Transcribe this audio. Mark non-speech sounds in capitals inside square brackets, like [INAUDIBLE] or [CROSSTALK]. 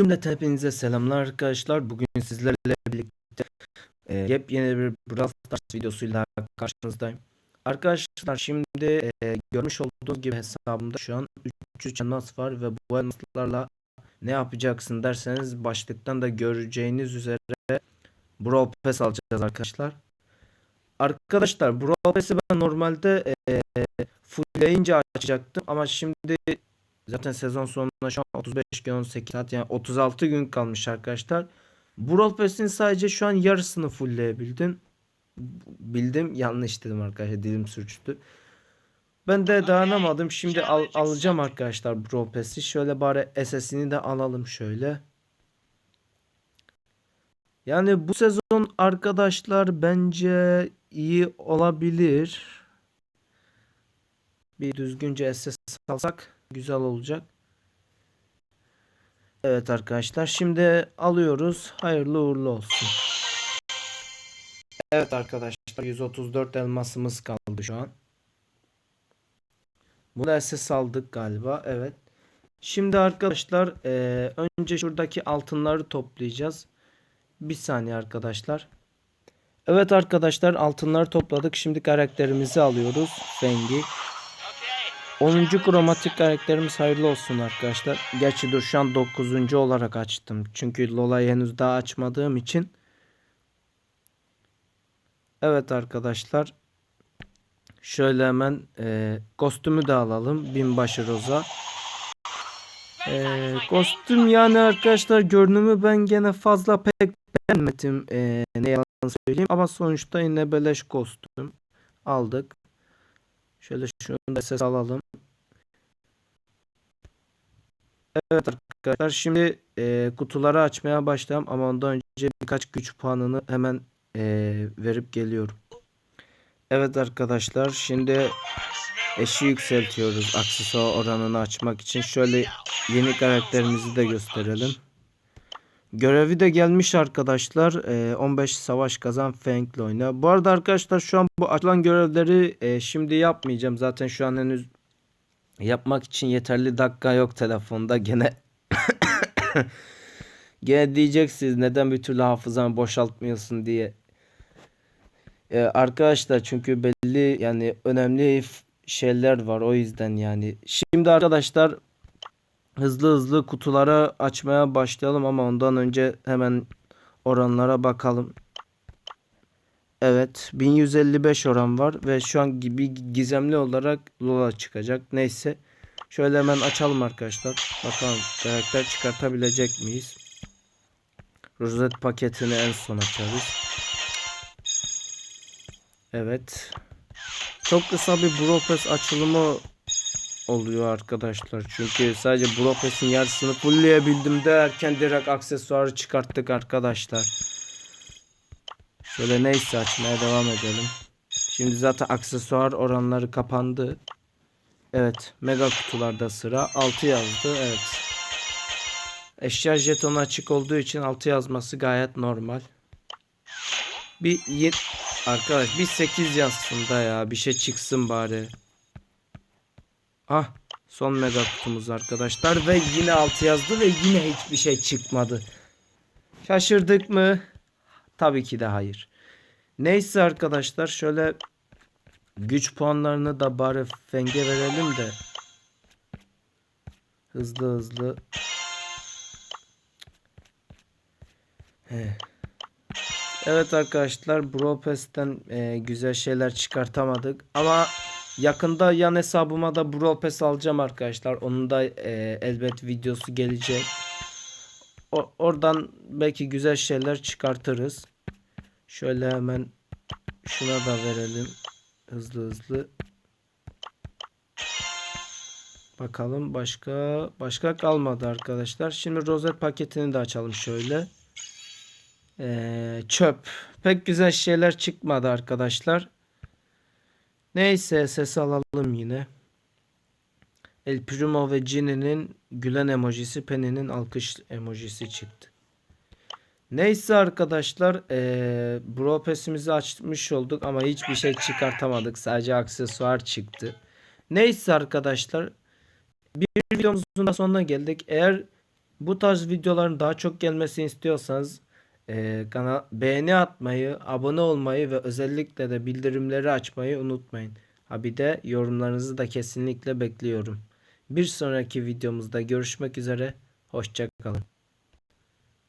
Cümleten hepinize selamlar arkadaşlar. Bugün sizlerle birlikte e, yepyeni bir Brawl Stars videosuyla karşınızdayım. Arkadaşlar şimdi e, görmüş olduğunuz gibi hesabımda şu an 300 elmas var ve bu elmaslarla ne yapacaksın derseniz başlıktan da göreceğiniz üzere Brawl Pass alacağız arkadaşlar. Arkadaşlar Brawl Pass'i ben normalde e, fullleyince açacaktım ama şimdi Zaten sezon sonuna şu an 35 gün 18 saat yani 36 gün kalmış arkadaşlar. Brawl Pass'in sadece şu an yarısını fullleyebildim. Bildim yanlış dedim arkadaşlar dilim sürçtü. Ben de dayanamadım. Şimdi al, alacağım arkadaşlar Brawl Pass'i. Şöyle bari SS'ini de alalım şöyle. Yani bu sezon arkadaşlar bence iyi olabilir. Bir düzgünce SS alsak güzel olacak. Evet arkadaşlar şimdi alıyoruz. Hayırlı uğurlu olsun. Evet arkadaşlar 134 elmasımız kaldı şu an. Bunu da SS aldık galiba. Evet. Şimdi arkadaşlar e, önce şuradaki altınları toplayacağız. Bir saniye arkadaşlar. Evet arkadaşlar altınları topladık. Şimdi karakterimizi alıyoruz. Fengi. 10. kromatik karakterimiz hayırlı olsun arkadaşlar. Gerçi dur şu an 9. olarak açtım. Çünkü Lola'yı henüz daha açmadığım için. Evet arkadaşlar. Şöyle hemen e, kostümü de alalım. Binbaşı Roza. E, kostüm yani arkadaşlar görünümü ben gene fazla pek beğenmedim. E, ne yalan söyleyeyim. Ama sonuçta yine beleş kostüm aldık. Şöyle şunu da ses alalım. Evet arkadaşlar şimdi e, kutuları açmaya başlayalım ama ondan önce birkaç güç puanını hemen e, verip geliyorum. Evet arkadaşlar şimdi eşi yükseltiyoruz aksesuar oranını açmak için. Şöyle yeni karakterimizi de gösterelim. Görevi de gelmiş arkadaşlar. E, 15 savaş kazan Feng'le oyna. Bu arada arkadaşlar şu an bu açılan görevleri e, şimdi yapmayacağım. Zaten şu an henüz yapmak için yeterli dakika yok telefonda. Gene [COUGHS] gene diyeceksiniz neden bir türlü hafızanı boşaltmıyorsun diye. Ee, arkadaşlar çünkü belli yani önemli şeyler var o yüzden yani. Şimdi arkadaşlar hızlı hızlı kutuları açmaya başlayalım ama ondan önce hemen oranlara bakalım. Evet 1155 oran var ve şu an gibi gizemli olarak Lola çıkacak. Neyse şöyle hemen açalım arkadaşlar. Bakalım karakter çıkartabilecek miyiz? Rozet paketini en son açarız. Evet. Çok kısa bir Bropes açılımı oluyor arkadaşlar. Çünkü sadece Bropes'in yarısını fullleyebildim derken direkt aksesuarı çıkarttık arkadaşlar. Şöyle neyse açmaya devam edelim. Şimdi zaten aksesuar oranları kapandı. Evet. Mega kutularda sıra. 6 yazdı. Evet. Eşya jetonu açık olduğu için 6 yazması gayet normal. Bir yet Arkadaş bir 8 yazsın da ya. Bir şey çıksın bari. Ah. Son mega kutumuz arkadaşlar. Ve yine 6 yazdı ve yine hiçbir şey çıkmadı. Şaşırdık mı? Tabii ki de hayır. Neyse arkadaşlar şöyle güç puanlarını da bari Feng'e verelim de hızlı hızlı Evet arkadaşlar Brawl Pass'ten e, güzel şeyler çıkartamadık ama yakında yan hesabıma da Brawl Pass alacağım arkadaşlar onun da e, elbet videosu gelecek o, oradan belki güzel şeyler çıkartırız Şöyle hemen şuna da verelim. Hızlı hızlı. Bakalım başka başka kalmadı arkadaşlar. Şimdi rozet paketini de açalım şöyle. Ee, çöp. Pek güzel şeyler çıkmadı arkadaşlar. Neyse ses alalım yine. El Primo ve Ginny'nin gülen emojisi, Penny'nin alkış emojisi çıktı. Neyse arkadaşlar ee, Bro Pass'imizi açmış olduk ama hiçbir şey çıkartamadık. Sadece aksesuar çıktı. Neyse arkadaşlar bir videomuzun da sonuna geldik. Eğer Bu tarz videoların daha çok gelmesini istiyorsanız e, kana beğeni atmayı, abone olmayı ve özellikle de bildirimleri açmayı unutmayın. Ha bir de yorumlarınızı da kesinlikle bekliyorum. Bir sonraki videomuzda görüşmek üzere. Hoşça kalın.